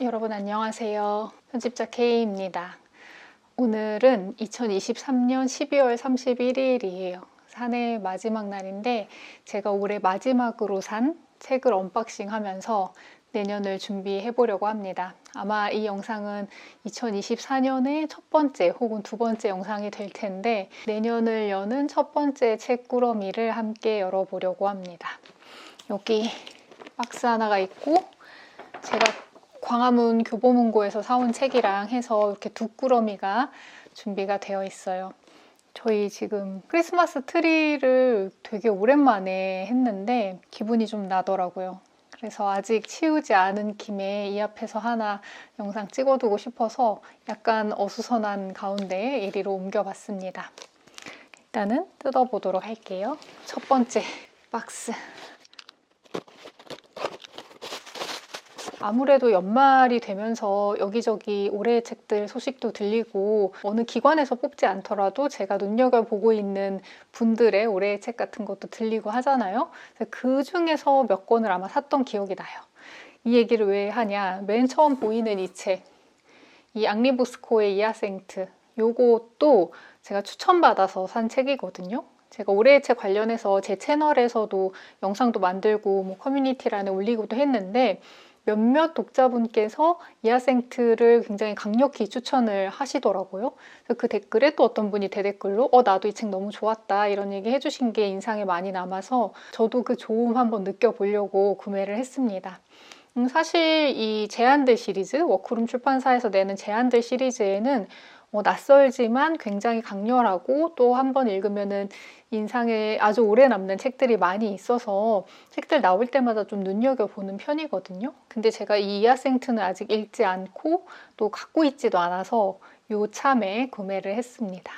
여러분 안녕하세요. 편집자 K입니다. 오늘은 2023년 12월 31일이에요. 산의 마지막 날인데 제가 올해 마지막으로 산 책을 언박싱 하면서 내년을 준비해 보려고 합니다. 아마 이 영상은 2024년의 첫 번째 혹은 두 번째 영상이 될 텐데 내년을 여는 첫 번째 책 꾸러미를 함께 열어보려고 합니다. 여기 박스 하나가 있고 제가 광화문 교보문고에서 사온 책이랑 해서 이렇게 두 꾸러미가 준비가 되어 있어요. 저희 지금 크리스마스 트리를 되게 오랜만에 했는데 기분이 좀 나더라고요. 그래서 아직 치우지 않은 김에 이 앞에서 하나 영상 찍어두고 싶어서 약간 어수선한 가운데 이리로 옮겨봤습니다. 일단은 뜯어보도록 할게요. 첫 번째 박스. 아무래도 연말이 되면서 여기저기 올해의 책들 소식도 들리고 어느 기관에서 뽑지 않더라도 제가 눈여겨보고 있는 분들의 올해의 책 같은 것도 들리고 하잖아요. 그 중에서 몇 권을 아마 샀던 기억이 나요. 이 얘기를 왜 하냐. 맨 처음 보이는 이 책. 이 앙리보스코의 이아생트. 요것도 제가 추천받아서 산 책이거든요. 제가 올해의 책 관련해서 제 채널에서도 영상도 만들고 뭐 커뮤니티란에 올리고도 했는데 몇몇 독자분께서 이아생트를 굉장히 강력히 추천을 하시더라고요. 그 댓글에 또 어떤 분이 대댓글로 어 나도 이 책 너무 좋았다 이런 얘기 해주신 게 인상에 많이 남아서 저도 그 좋음 한번 느껴보려고 구매를 했습니다. 음, 사실 이 제안들 시리즈 워크룸 출판사에서 내는 제안들 시리즈에는 어, 낯설지만 굉장히 강렬하고 또 한번 읽으면은 인상에 아주 오래 남는 책들이 많이 있어서 책들 나올 때마다 좀 눈여겨보는 편이거든요. 근데 제가 이 이하생트는 아직 읽지 않고 또 갖고 있지도 않아서 요 참에 구매를 했습니다.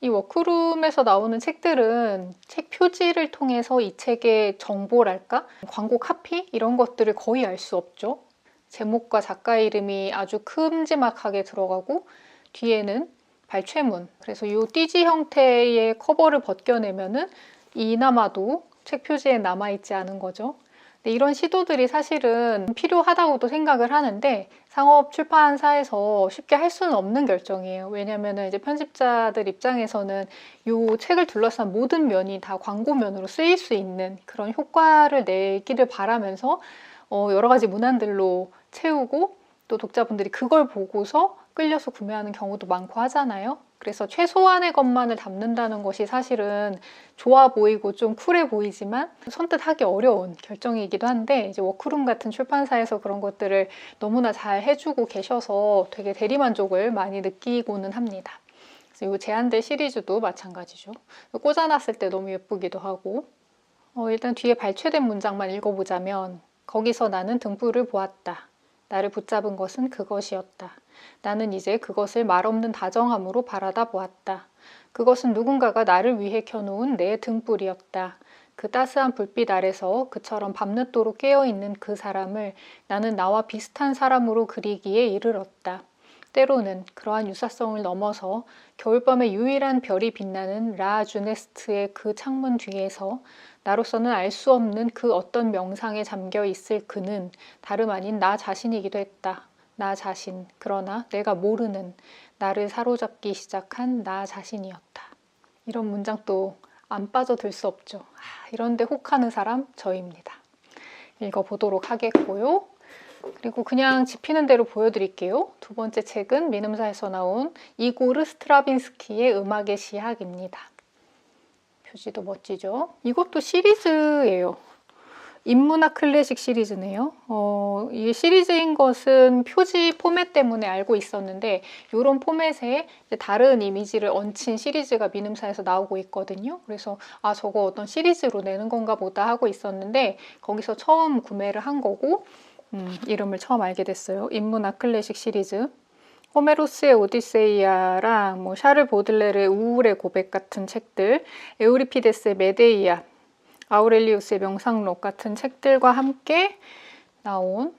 이 워크룸에서 나오는 책들은 책 표지를 통해서 이 책의 정보랄까? 광고 카피? 이런 것들을 거의 알 수 없죠. 제목과 작가 이름이 아주 큼지막하게 들어가고 뒤에는 발췌문. 그래서 이 띠지 형태의 커버를 벗겨내면은 이나마도 책 표지에 남아있지 않은 거죠. 이런 시도들이 사실은 필요하다고도 생각을 하는데 상업 출판사에서 쉽게 할 수는 없는 결정이에요. 왜냐하면 이제 편집자들 입장에서는 이 책을 둘러싼 모든 면이 다 광고면으로 쓰일 수 있는 그런 효과를 내기를 바라면서 어, 여러 가지 문안들로 채우고 또 독자분들이 그걸 보고서 끌려서 구매하는 경우도 많고 하잖아요. 그래서 최소한의 것만을 담는다는 것이 사실은 좋아 보이고 좀 쿨해 보이지만 선뜻 하기 어려운 결정이기도 한데 이제 워크룸 같은 출판사에서 그런 것들을 너무나 잘 해주고 계셔서 되게 대리만족을 많이 느끼고는 합니다. 이 제한될 시리즈도 마찬가지죠. 꽂아놨을 때 너무 예쁘기도 하고 어, 일단 뒤에 발췌된 문장만 읽어보자면 거기서 나는 등불을 보았다. 나를 붙잡은 것은 그것이었다. 나는 이제 그것을 말없는 다정함으로 바라다 보았다. 그것은 누군가가 나를 위해 켜놓은 내 등불이었다. 그 따스한 불빛 아래서 그처럼 밤늦도록 깨어있는 그 사람을 나는 나와 비슷한 사람으로 그리기에 이르렀다. 때로는 그러한 유사성을 넘어서 겨울밤의 유일한 별이 빛나는 라 주네스트의 그 창문 뒤에서 나로서는 알 수 없는 그 어떤 명상에 잠겨 있을 그는 다름 아닌 나 자신이기도 했다. 나 자신, 그러나 내가 모르는 나를 사로잡기 시작한 나 자신이었다. 이런 문장 또 안 빠져들 수 없죠. 아, 이런데 혹하는 사람 저입니다. 읽어보도록 하겠고요. 그리고 그냥 집히는 대로 보여드릴게요. 두 번째 책은 미음사에서 나온 이고르 스트라빈스키의 음악의 시학입니다. 표지도 멋지죠? 이것도 시리즈예요. 인문학 클래식 시리즈네요. 어, 이 시리즈인 것은 표지 포맷 때문에 알고 있었는데 이런 포맷에 다른 이미지를 얹힌 시리즈가 민음사에서 나오고 있거든요. 그래서 아 저거 어떤 시리즈로 내는 건가 보다 하고 있었는데 거기서 처음 구매를 한 거고 음, 이름을 처음 알게 됐어요. 인문학 클래식 시리즈. 호메로스의 오디세이아랑 뭐 샤를 보들레르의 우울의 고백 같은 책들, 에우리피데스의 메데이아, 아우렐리우스의 명상록 같은 책들과 함께 나온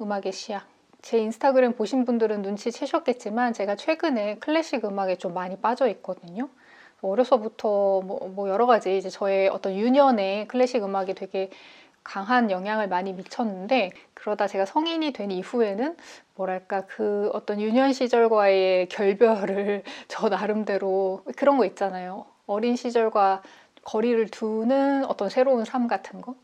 음악의 시약. 제 인스타그램 보신 분들은 눈치채셨겠지만 제가 최근에 클래식 음악에 좀 많이 빠져 있거든요. 어려서부터 뭐, 뭐 여러 가지 이제 저의 어떤 유년에 클래식 음악이 되게 강한 영향을 많이 미쳤는데 그러다 제가 성인이 된 이후에는 뭐랄까 그 어떤 유년 시절과의 결별을 저 나름대로 그런 거 있잖아요. 어린 시절과 거리를 두는 어떤 새로운 삶 같은 거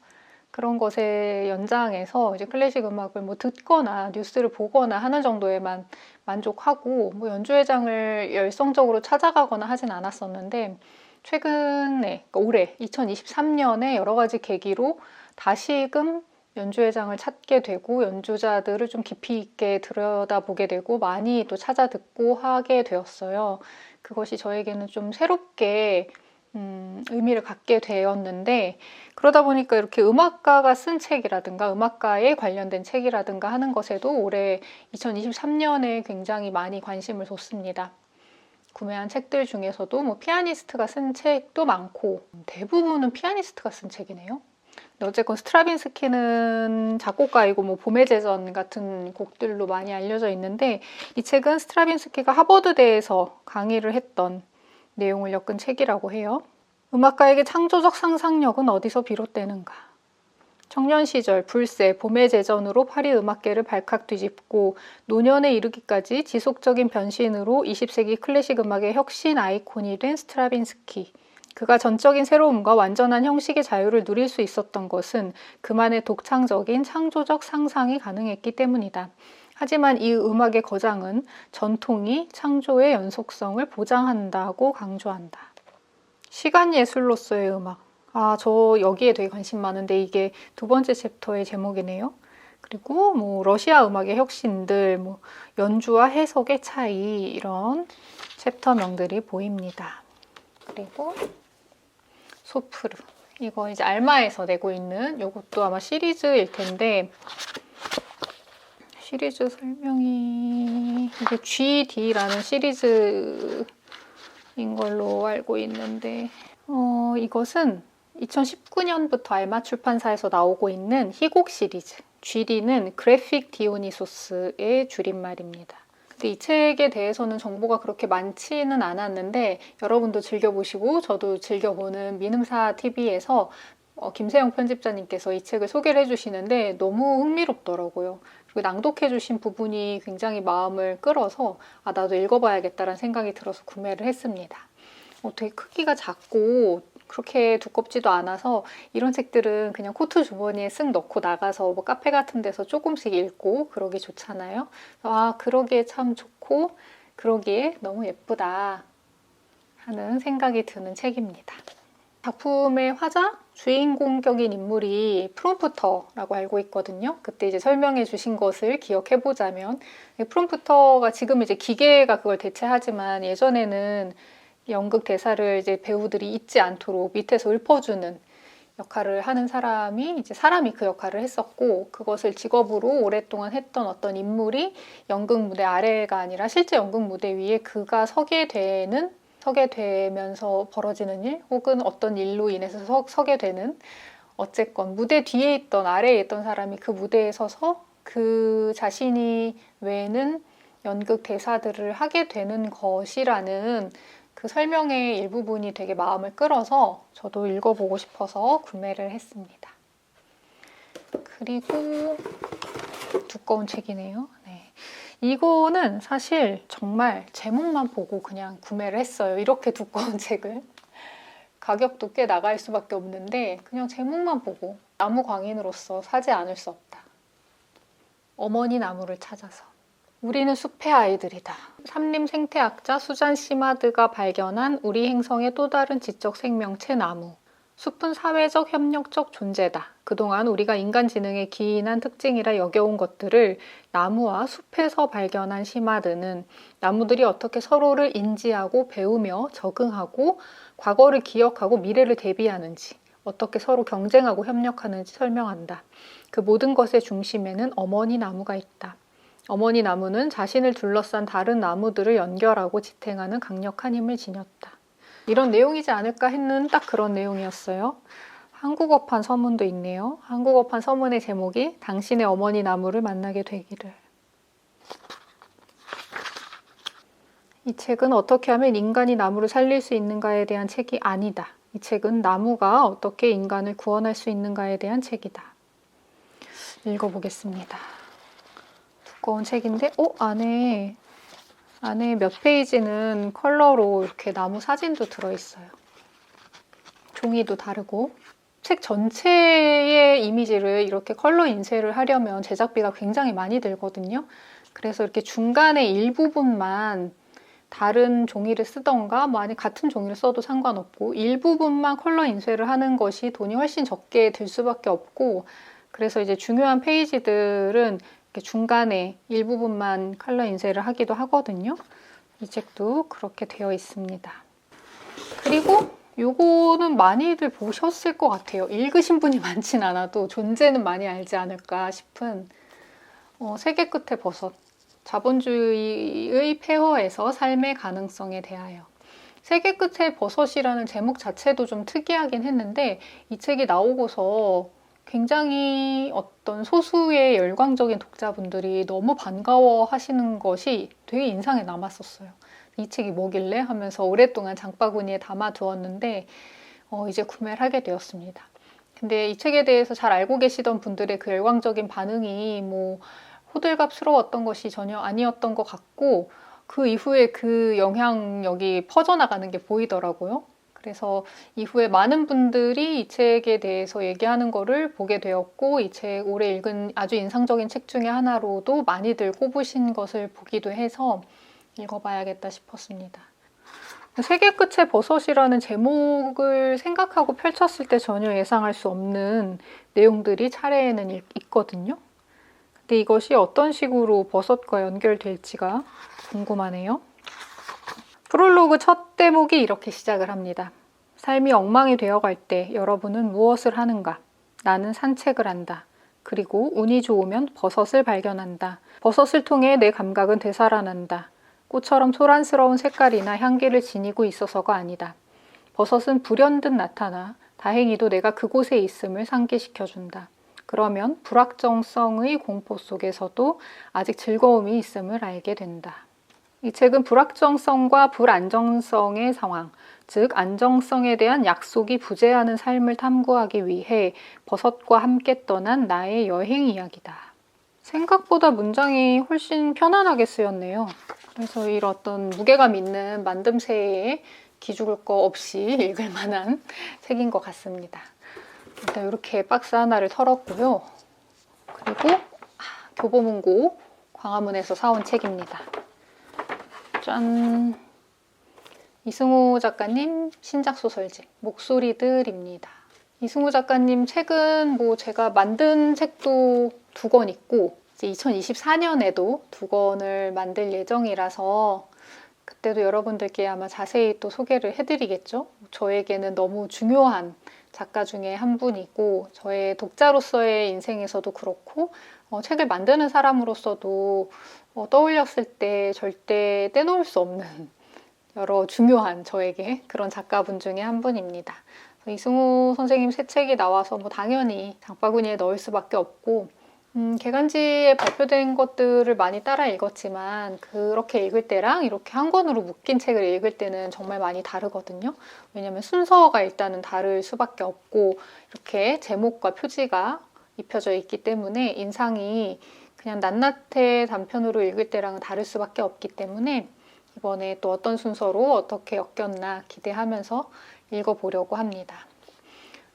그런 것의 연장에서 이제 클래식 음악을 뭐 듣거나 뉴스를 보거나 하는 정도에만 만족하고 뭐 연주회장을 열성적으로 찾아가거나 하진 않았었는데 최근에 그러니까 올해 2023년에 여러 가지 계기로 다시금 연주회장을 찾게 되고 연주자들을 좀 깊이 있게 들여다보게 되고 많이 또 찾아 듣고 하게 되었어요. 그것이 저에게는 좀 새롭게 음, 의미를 갖게 되었는데 그러다 보니까 이렇게 음악가가 쓴 책이라든가 음악가에 관련된 책이라든가 하는 것에도 올해 2023년에 굉장히 많이 관심을 뒀습니다. 구매한 책들 중에서도 뭐 피아니스트가 쓴 책도 많고 대부분은 피아니스트가 쓴 책이네요. 어쨌건 스트라빈스키는 작곡가이고 뭐 봄의 제전 같은 곡들로 많이 알려져 있는데 이 책은 스트라빈스키가 하버드대에서 강의를 했던 내용을 엮은 책이라고 해요. 음악가에게 창조적 상상력은 어디서 비롯되는가? 청년 시절 불새 봄의 제전으로 파리 음악계를 발칵 뒤집고 노년에 이르기까지 지속적인 변신으로 20세기 클래식 음악의 혁신 아이콘이 된 스트라빈스키. 그가 전적인 새로움과 완전한 형식의 자유를 누릴 수 있었던 것은 그만의 독창적인 창조적 상상이 가능했기 때문이다. 하지만 이 음악의 거장은 전통이 창조의 연속성을 보장한다고 강조한다. 시간 예술로서의 음악. 아, 저 여기에 되게 관심 많은데 이게 두 번째 챕터의 제목이네요. 그리고 뭐 러시아 음악의 혁신들, 뭐 연주와 해석의 차이 이런 챕터명들이 보입니다. 그리고 소프르. 이거 이제 알마에서 내고 있는 이것도 아마 시리즈일 텐데 시리즈 설명이 이게 GD라는 시리즈인 걸로 알고 있는데 어, 이것은 2019년부터 알마 출판사에서 나오고 있는 희곡 시리즈 GD는 그래픽 디오니소스의 줄임말입니다. 근데 이 책에 대해서는 정보가 그렇게 많지는 않았는데 여러분도 즐겨보시고 저도 즐겨보는 민음사 TV에서 어, 김세영 편집자님께서 이 책을 소개를 해주시는데 너무 흥미롭더라고요. 그리고 낭독해 주신 부분이 굉장히 마음을 끌어서 아 나도 읽어봐야겠다라는 생각이 들어서 구매를 했습니다. 어, 되게 크기가 작고 그렇게 두껍지도 않아서 이런 책들은 그냥 코트 주머니에 쓱 넣고 나가서 뭐 카페 같은 데서 조금씩 읽고 그러기 좋잖아요. 아 그러기에 참 좋고 그러기에 너무 예쁘다 하는 생각이 드는 책입니다. 작품의 화자 주인공격인 인물이 프롬프터라고 알고 있거든요. 그때 이제 설명해 주신 것을 기억해 보자면 프롬프터가 지금 이제 기계가 그걸 대체하지만 예전에는 연극 대사를 이제 배우들이 잊지 않도록 밑에서 읊어주는 역할을 하는 사람이 이제 사람이 그 역할을 했었고 그것을 직업으로 오랫동안 했던 어떤 인물이 연극 무대 아래가 아니라 실제 연극 무대 위에 그가 서게 되는 서게 되면서 벌어지는 일 혹은 어떤 일로 인해서 서, 서게 되는 어쨌건 무대 뒤에 있던 아래에 있던 사람이 그 무대에 서서 그 자신이 외에는 연극 대사들을 하게 되는 것이라는 그 설명의 일부분이 되게 마음을 끌어서 저도 읽어보고 싶어서 구매를 했습니다. 그리고 두꺼운 책이네요. 네. 이거는 사실 정말 제목만 보고 그냥 구매를 했어요. 이렇게 두꺼운 책을. 가격도 꽤 나갈 수밖에 없는데 그냥 제목만 보고 나무 광인으로서 사지 않을 수 없다. 어머니 나무를 찾아서. 우리는 숲의 아이들이다. 삼림 생태학자 수잔 시마드가 발견한 우리 행성의 또 다른 지적 생명체 나무. 숲은 사회적 협력적 존재다. 그동안 우리가 인간 지능의 기인한 특징이라 여겨온 것들을 나무와 숲에서 발견한 시마드는 나무들이 어떻게 서로를 인지하고 배우며 적응하고 과거를 기억하고 미래를 대비하는지 어떻게 서로 경쟁하고 협력하는지 설명한다. 그 모든 것의 중심에는 어머니 나무가 있다. 어머니 나무는 자신을 둘러싼 다른 나무들을 연결하고 지탱하는 강력한 힘을 지녔다. 이런 내용이지 않을까 했는 딱 그런 내용이었어요. 한국어판 서문도 있네요. 한국어판 서문의 제목이 당신의 어머니 나무를 만나게 되기를. 이 책은 어떻게 하면 인간이 나무를 살릴 수 있는가에 대한 책이 아니다. 이 책은 나무가 어떻게 인간을 구원할 수 있는가에 대한 책이다. 읽어보겠습니다. 두꺼운 책인데, 어? 안에, 안에 몇 페이지는 컬러로 이렇게 나무 사진도 들어있어요. 종이도 다르고. 책 전체의 이미지를 이렇게 컬러 인쇄를 하려면 제작비가 굉장히 많이 들거든요. 그래서 이렇게 중간에 일부분만 다른 종이를 쓰던가 뭐 아니 같은 종이를 써도 상관없고 일부분만 컬러 인쇄를 하는 것이 돈이 훨씬 적게 들 수밖에 없고 그래서 이제 중요한 페이지들은 중간에 일부분만 컬러 인쇄를 하기도 하거든요. 이 책도 그렇게 되어 있습니다. 그리고 요거는 많이들 보셨을 것 같아요. 읽으신 분이 많진 않아도 존재는 많이 알지 않을까 싶은 어, 세계 끝의 버섯. 자본주의의 폐허에서 삶의 가능성에 대하여. 세계 끝의 버섯이라는 제목 자체도 좀 특이하긴 했는데 이 책이 나오고서 굉장히 어떤 소수의 열광적인 독자분들이 너무 반가워 하시는 것이 되게 인상에 남았었어요. 이 책이 뭐길래 하면서 오랫동안 장바구니에 담아두었는데 어, 이제 구매를 하게 되었습니다. 근데 이 책에 대해서 잘 알고 계시던 분들의 그 열광적인 반응이 뭐 호들갑스러웠던 것이 전혀 아니었던 것 같고 그 이후에 그 영향력이 퍼져나가는 게 보이더라고요. 그래서 이후에 많은 분들이 이 책에 대해서 얘기하는 거를 보게 되었고 이 책 올해 읽은 아주 인상적인 책 중에 하나로도 많이들 꼽으신 것을 보기도 해서 읽어봐야겠다 싶었습니다. 세계 끝의 버섯이라는 제목을 생각하고 펼쳤을 때 전혀 예상할 수 없는 내용들이 차례에는 있거든요. 근데 이것이 어떤 식으로 버섯과 연결될지가 궁금하네요. 프롤로그 첫 대목이 이렇게 시작을 합니다. 삶이 엉망이 되어갈 때 여러분은 무엇을 하는가? 나는 산책을 한다. 그리고 운이 좋으면 버섯을 발견한다. 버섯을 통해 내 감각은 되살아난다. 꽃처럼 소란스러운 색깔이나 향기를 지니고 있어서가 아니다. 버섯은 불현듯 나타나 다행히도 내가 그곳에 있음을 상기시켜준다. 그러면 불확정성의 공포 속에서도 아직 즐거움이 있음을 알게 된다. 이 책은 불확정성과 불안정성의 상황, 즉 안정성에 대한 약속이 부재하는 삶을 탐구하기 위해 버섯과 함께 떠난 나의 여행 이야기다. 생각보다 문장이 훨씬 편안하게 쓰였네요. 그래서 이런 어떤 무게감 있는 만듦새에 기죽을 거 없이 읽을 만한 책인 것 같습니다. 일단 이렇게 박스 하나를 털었고요. 그리고 아, 교보문고 광화문에서 사온 책입니다. 짠! 이승우 작가님 신작 소설집 목소리들입니다. 이승우 작가님 책은 뭐 제가 만든 책도 두 권 있고 이제 2024년에도 두 권을 만들 예정이라서 그때도 여러분들께 아마 자세히 또 소개를 해드리겠죠. 저에게는 너무 중요한 작가 중에 한 분이고 저의 독자로서의 인생에서도 그렇고 어, 책을 만드는 사람으로서도 어, 떠올렸을 때 절대 떼놓을 수 없는 여러 중요한 저에게 그런 작가분 중에 한 분입니다. 이승우 선생님 새 책이 나와서 뭐 당연히 장바구니에 넣을 수밖에 없고 음, 개간지에 발표된 것들을 많이 따라 읽었지만 그렇게 읽을 때랑 이렇게 한 권으로 묶인 책을 읽을 때는 정말 많이 다르거든요. 왜냐하면 순서가 일단은 다를 수밖에 없고 이렇게 제목과 표지가 입혀져 있기 때문에 인상이 그냥 낱낱해 단편으로 읽을 때랑은 다를 수밖에 없기 때문에 이번에 또 어떤 순서로 어떻게 엮였나 기대하면서 읽어보려고 합니다.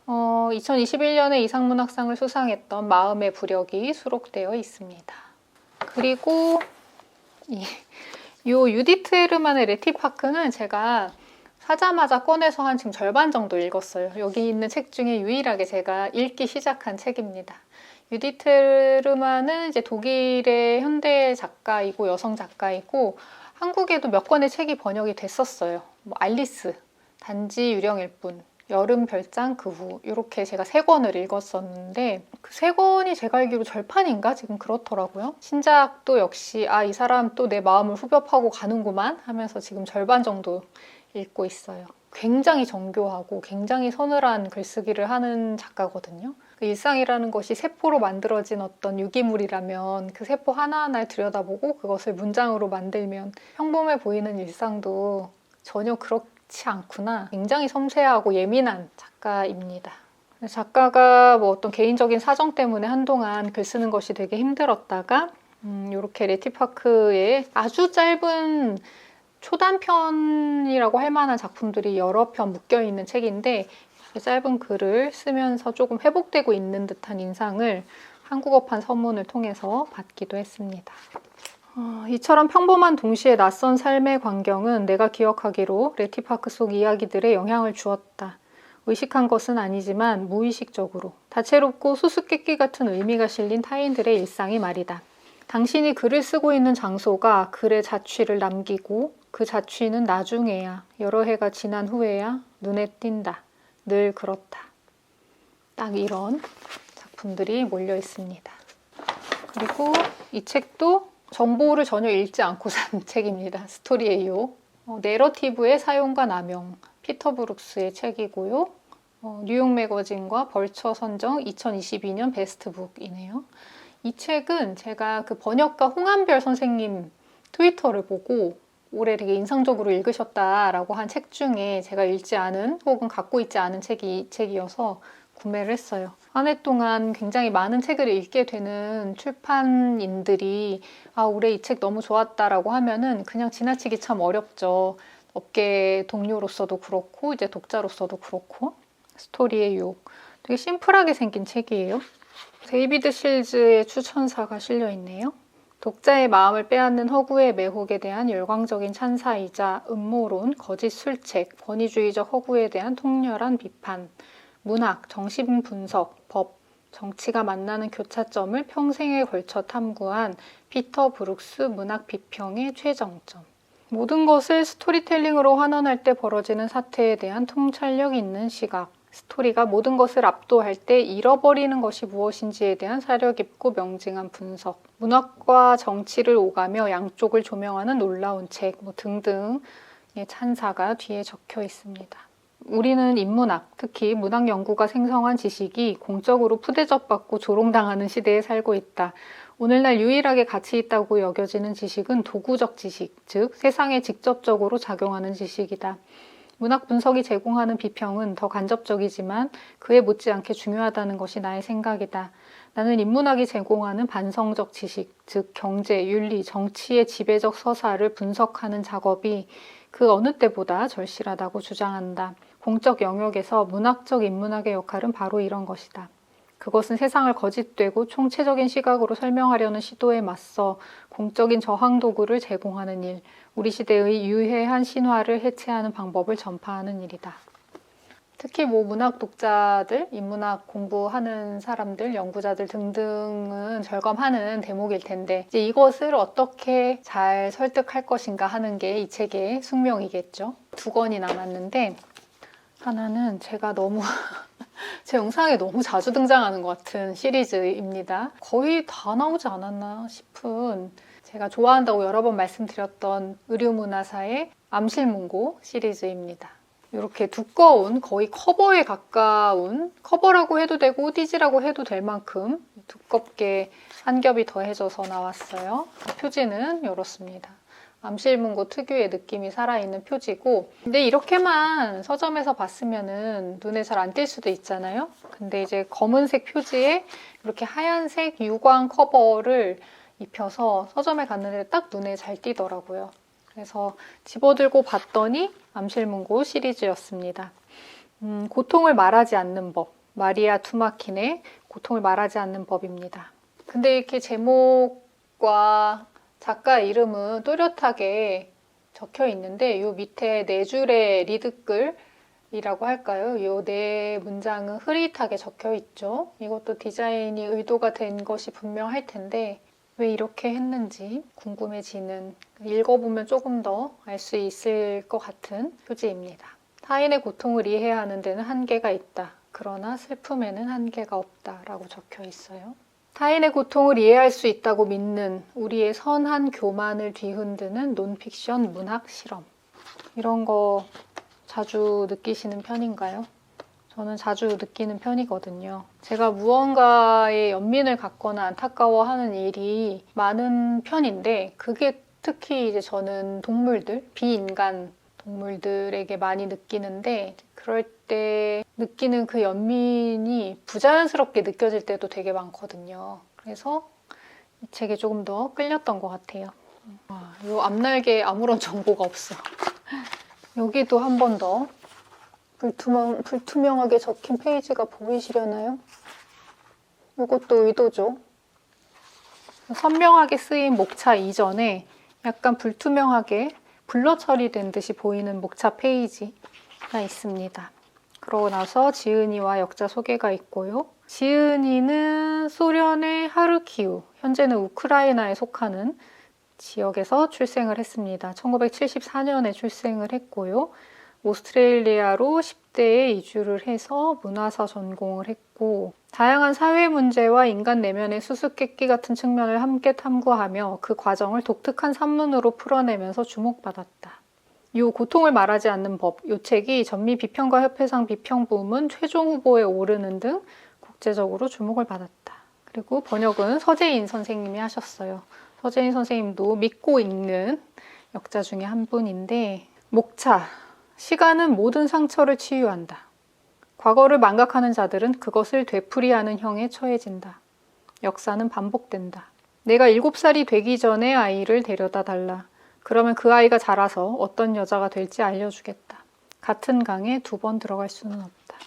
어, 2021년에 이상문학상을 수상했던 마음의 부력이 수록되어 있습니다. 그리고 이, 요 유디트 에르만의 레티파크는 제가 사자마자 꺼내서 한 지금 절반 정도 읽었어요. 여기 있는 책 중에 유일하게 제가 읽기 시작한 책입니다. 유디트 에르만은 이제 독일의 현대 작가이고 여성 작가이고 한국에도 몇 권의 책이 번역이 됐었어요. 뭐 알리스, 단지 유령일 뿐, 여름 별장 그 후 이렇게 제가 세 권을 읽었었는데 그 세 권이 제가 알기로 절판인가 지금 그렇더라고요. 신작도 역시 아 이 사람 또 내 마음을 후벼파고 가는구만 하면서 지금 절반 정도 읽고 있어요. 굉장히 정교하고 굉장히 서늘한 글쓰기를 하는 작가거든요. 그 일상이라는 것이 세포로 만들어진 어떤 유기물이라면 그 세포 하나하나를 들여다보고 그것을 문장으로 만들면 평범해 보이는 일상도 전혀 그렇지 않구나. 굉장히 섬세하고 예민한 작가입니다. 작가가 뭐 어떤 개인적인 사정 때문에 한동안 글 쓰는 것이 되게 힘들었다가 음, 이렇게 레티파크의 아주 짧은 초단편이라고 할 만한 작품들이 여러 편 묶여 있는 책인데 짧은 글을 쓰면서 조금 회복되고 있는 듯한 인상을 한국어판 선문을 통해서 받기도 했습니다. 어, 이처럼 평범한 동시에 낯선 삶의 광경은 내가 기억하기로 레티파크 속 이야기들에 영향을 주었다. 의식한 것은 아니지만 무의식적으로 다채롭고 수수께끼 같은 의미가 실린 타인들의 일상이 말이다. 당신이 글을 쓰고 있는 장소가 글의 자취를 남기고 그 자취는 나중에야 여러 해가 지난 후에야 눈에 띈다. 늘 그렇다. 딱 이런 작품들이 몰려 있습니다. 그리고 이 책도 정보를 전혀 읽지 않고 산 책입니다. 스토리에요. 어, 내러티브의 사용과 남용. 피터 브룩스의 책이고요. 어, 뉴욕 매거진과 벌처 선정 2022년 베스트북이네요. 이 책은 제가 그 번역가 홍한별 선생님 트위터를 보고 올해 되게 인상적으로 읽으셨다라고 한 책 중에 제가 읽지 않은 혹은 갖고 있지 않은 책이 이 책이어서 구매를 했어요. 한 해 동안 굉장히 많은 책을 읽게 되는 출판인들이 아, 올해 이 책 너무 좋았다라고 하면은 그냥 지나치기 참 어렵죠. 업계 동료로서도 그렇고 이제 독자로서도 그렇고 스토리의 유혹 되게 심플하게 생긴 책이에요. 데이비드 실즈의 추천사가 실려 있네요. 독자의 마음을 빼앗는 허구의 매혹에 대한 열광적인 찬사이자 음모론, 거짓 술책, 권위주의적 허구에 대한 통렬한 비판, 문학, 정신 분석, 법, 정치가 만나는 교차점을 평생에 걸쳐 탐구한 피터 브룩스 문학 비평의 최정점. 모든 것을 스토리텔링으로 환원할 때 벌어지는 사태에 대한 통찰력 있는 시각. 스토리가 모든 것을 압도할 때 잃어버리는 것이 무엇인지에 대한 사려 깊고 명징한 분석, 문학과 정치를 오가며 양쪽을 조명하는 놀라운 책, 뭐 등등의 찬사가 뒤에 적혀 있습니다. 우리는 인문학, 특히 문학 연구가 생성한 지식이 공적으로 푸대접받고 조롱당하는 시대에 살고 있다. 오늘날 유일하게 가치 있다고 여겨지는 지식은 도구적 지식, 즉 세상에 직접적으로 작용하는 지식이다. 문학 분석이 제공하는 비평은 더 간접적이지만 그에 못지않게 중요하다는 것이 나의 생각이다. 나는 인문학이 제공하는 반성적 지식, 즉 경제, 윤리, 정치의 지배적 서사를 분석하는 작업이 그 어느 때보다 절실하다고 주장한다. 공적 영역에서 문학적 인문학의 역할은 바로 이런 것이다. 그것은 세상을 거짓되고 총체적인 시각으로 설명하려는 시도에 맞서 공적인 저항 도구를 제공하는 일, 우리 시대의 유해한 신화를 해체하는 방법을 전파하는 일이다. 특히 뭐 문학 독자들, 인문학 공부하는 사람들, 연구자들 등등은 절감하는 대목일 텐데 이제 이것을 어떻게 잘 설득할 것인가 하는 게 이 책의 숙명이겠죠. 두 권이 남았는데 하나는 제가 너무 제 영상에 너무 자주 등장하는 것 같은 시리즈입니다. 거의 다 나오지 않았나 싶은 제가 좋아한다고 여러 번 말씀드렸던 의류문화사의 암실문고 시리즈입니다. 이렇게 두꺼운 거의 커버에 가까운 커버라고 해도 되고 띠지라고 해도 될 만큼 두껍게 한 겹이 더해져서 나왔어요. 표지는 이렇습니다. 암실문고 특유의 느낌이 살아있는 표지고. 근데 이렇게만 서점에서 봤으면은 눈에 잘 안 띌 수도 있잖아요? 근데 이제 검은색 표지에 이렇게 하얀색 유광 커버를 입혀서 서점에 갔는데 딱 눈에 잘 띄더라고요. 그래서 집어들고 봤더니 암실문고 시리즈였습니다. 음, 고통을 말하지 않는 법. 마리아 투마킨의 고통을 말하지 않는 법입니다. 근데 이렇게 제목과 작가 이름은 또렷하게 적혀 있는데 이 밑에 네 줄의 리드글이라고 할까요? 이네 문장은 흐릿하게 적혀 있죠. 이것도 디자인이 의도가 된 것이 분명할 텐데 왜 이렇게 했는지 궁금해지는 읽어보면 조금 더 알 수 있을 것 같은 표지입니다. 타인의 고통을 이해하는 데는 한계가 있다. 그러나 슬픔에는 한계가 없다. 라고 적혀 있어요. 타인의 고통을 이해할 수 있다고 믿는 우리의 선한 교만을 뒤흔드는 논픽션 문학 실험. 이런 거 자주 느끼시는 편인가요? 저는 자주 느끼는 편이거든요. 제가 무언가에 연민을 갖거나 안타까워하는 일이 많은 편인데, 그게 특히 이제 저는 동물들, 비인간 동물들에게 많이 느끼는데, 그럴 때 느끼는 그 연민이 부자연스럽게 느껴질 때도 되게 많거든요. 그래서 이 책에 조금 더 끌렸던 것 같아요. 와, 이 앞날개에 아무런 정보가 없어. 여기도 한 번 더 불투명, 불투명하게 적힌 페이지가 보이시려나요? 이것도 의도죠. 선명하게 쓰인 목차 이전에 약간 불투명하게 블러 처리된 듯이 보이는 목차 페이지가 있습니다. 그러고 나서 지은이와 역자 소개가 있고요. 지은이는 소련의 하르키우, 현재는 우크라이나에 속하는 지역에서 출생을 했습니다. 1974년에 출생을 했고요. 오스트레일리아로 10대에 이주를 해서 문화사 전공을 했고 다양한 사회 문제와 인간 내면의 수수께끼 같은 측면을 함께 탐구하며 그 과정을 독특한 산문으로 풀어내면서 주목받았다. 이 고통을 말하지 않는 법, 이 책이 전미 비평가 협회상 비평 부문 최종 후보에 오르는 등 국제적으로 주목을 받았다. 그리고 번역은 서재인 선생님이 하셨어요. 서재인 선생님도 믿고 읽는 역자 중에 한 분인데 목차, 시간은 모든 상처를 치유한다. 과거를 망각하는 자들은 그것을 되풀이하는 형에 처해진다. 역사는 반복된다. 내가 일곱 살이 되기 전에 아이를 데려다 달라. 그러면 그 아이가 자라서 어떤 여자가 될지 알려주겠다. 같은 강에 두 번 들어갈 수는 없다.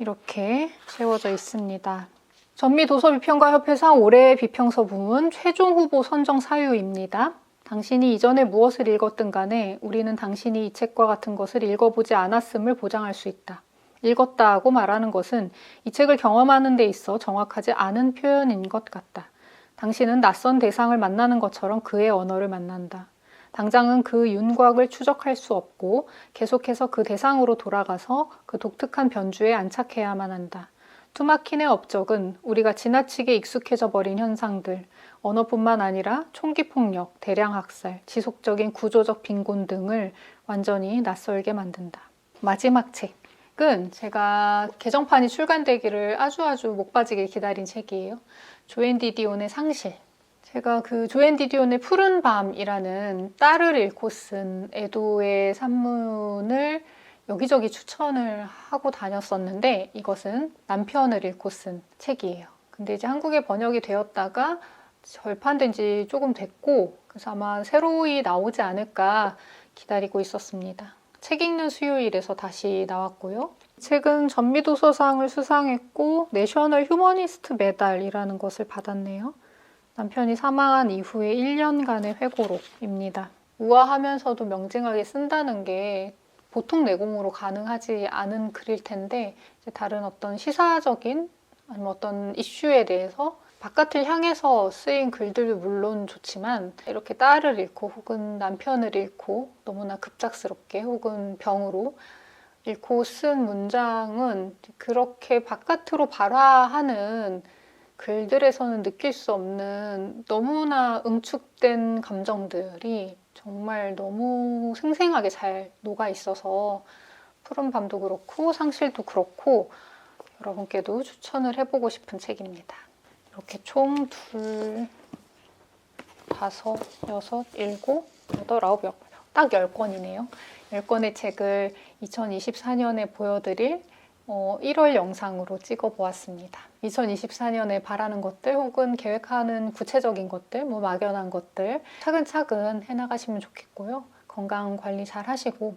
이렇게 채워져 있습니다. 전미도서비평가협회상 올해의 비평서 부문 최종 후보 선정 사유입니다. 당신이 이전에 무엇을 읽었든 간에 우리는 당신이 이 책과 같은 것을 읽어보지 않았음을 보장할 수 있다. 읽었다고 말하는 것은 이 책을 경험하는 데 있어 정확하지 않은 표현인 것 같다. 당신은 낯선 대상을 만나는 것처럼 그의 언어를 만난다. 당장은 그 윤곽을 추적할 수 없고 계속해서 그 대상으로 돌아가서 그 독특한 변주에 안착해야만 한다. 투마킨의 업적은 우리가 지나치게 익숙해져 버린 현상들, 언어뿐만 아니라 총기 폭력, 대량 학살, 지속적인 구조적 빈곤 등을 완전히 낯설게 만든다. 마지막 책은 제가 개정판이 출간되기를 아주 아주 목 빠지게 기다린 책이에요. 조앤 디디온의 상실. 제가 그 조앤 디디온의 푸른 밤이라는 딸을 잃고 쓴 에도의 산문을 여기저기 추천을 하고 다녔었는데 이것은 남편을 잃고 쓴 책이에요. 근데 이제 한국에 번역이 되었다가 절판된 지 조금 됐고 그래서 아마 새로이 나오지 않을까 기다리고 있었습니다. 책 읽는 수요일에서 다시 나왔고요. 책은 전미도서상을 수상했고 내셔널 휴머니스트 메달이라는 것을 받았네요. 남편이 사망한 이후에 1년간의 회고록입니다. 우아하면서도 명징하게 쓴다는 게 보통 내공으로 가능하지 않은 글일 텐데 다른 어떤 시사적인 아니면 어떤 이슈에 대해서 바깥을 향해서 쓰인 글들도 물론 좋지만 이렇게 딸을 잃고 혹은 남편을 잃고 너무나 급작스럽게 혹은 병으로 잃고 쓴 문장은 그렇게 바깥으로 발화하는 글들에서는 느낄 수 없는 너무나 응축된 감정들이 정말 너무 생생하게 잘 녹아 있어서 푸른 밤도 그렇고 상실도 그렇고 여러분께도 추천을 해보고 싶은 책입니다. 이렇게 총 둘, 다섯, 여섯, 일곱, 여덟, 아홉, 열, 딱 10권이네요. 10권의 책을 2024년에 보여드릴 어, 1월 영상으로 찍어 보았습니다. 2024년에 바라는 것들 혹은 계획하는 구체적인 것들, 뭐 막연한 것들 차근차근 해나가시면 좋겠고요. 건강 관리 잘 하시고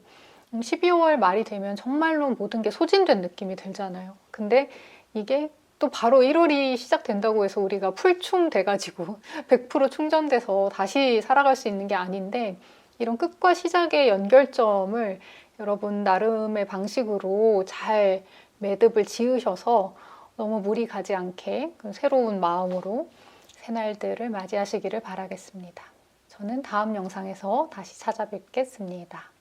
12월 말이 되면 정말로 모든 게 소진된 느낌이 들잖아요. 근데 이게 또 바로 1월이 시작된다고 해서 우리가 풀충 돼가지고 100% 충전돼서 다시 살아갈 수 있는 게 아닌데 이런 끝과 시작의 연결점을 여러분 나름의 방식으로 잘 매듭을 지으셔서 너무 무리 가지 않게 새로운 마음으로 새날들을 맞이하시기를 바라겠습니다. 저는 다음 영상에서 다시 찾아뵙겠습니다.